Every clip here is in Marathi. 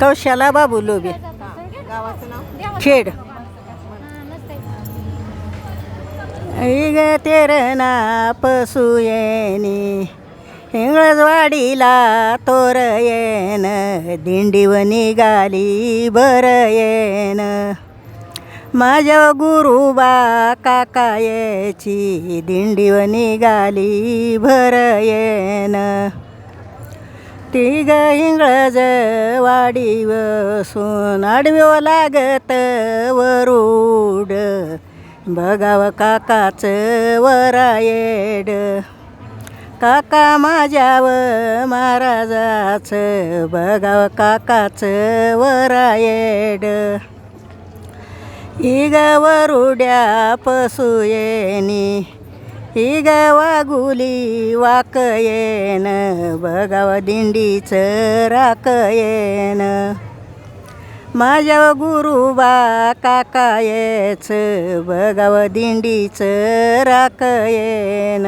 कौशाला बाबू लोबे. गावाचं नाव खेड. इग तेरणा पसुयेनी हिंगळजवाडीला तोर येन. दिंडीव निघाली बर येन. माझ्या गुरुबा काकायची दिंडीव निघाली भर येन. तिग इंग्रज वाडीव सून आडव्यो लागत वरूड. बघाव काकाचं वरायड. काका माझ्याव महाराजाचं बघाव काकाचं वरायड. इग वरुड्या पसुयेनी इग वागुली वाकयेन बघाव दिंडीचं राकयेन माझ्या गुरुबा काकायच बघाव दिंडीचं राकयेन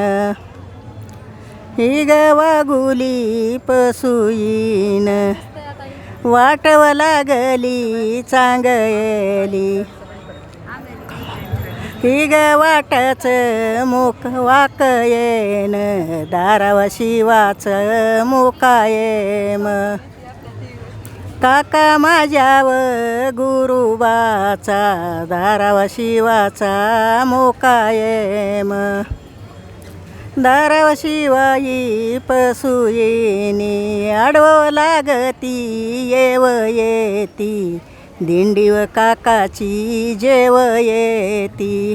इग वागुली पसुईन वाटव लागली चांगयली हिग वाटच मुख वाकयेन दाराव शिवाचं मुकायेम काका माझ्याव गुरुबाचा दाराव शिवाचा मुकायेम दाराव शिवाई पसुयेनी आडवं लागती येव येती. दिंडीव काकाची जेव येती.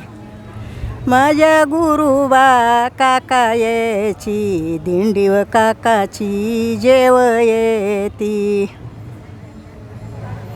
माझ्या गुरुबा काकायची दिंडीव काकाची जेव येती.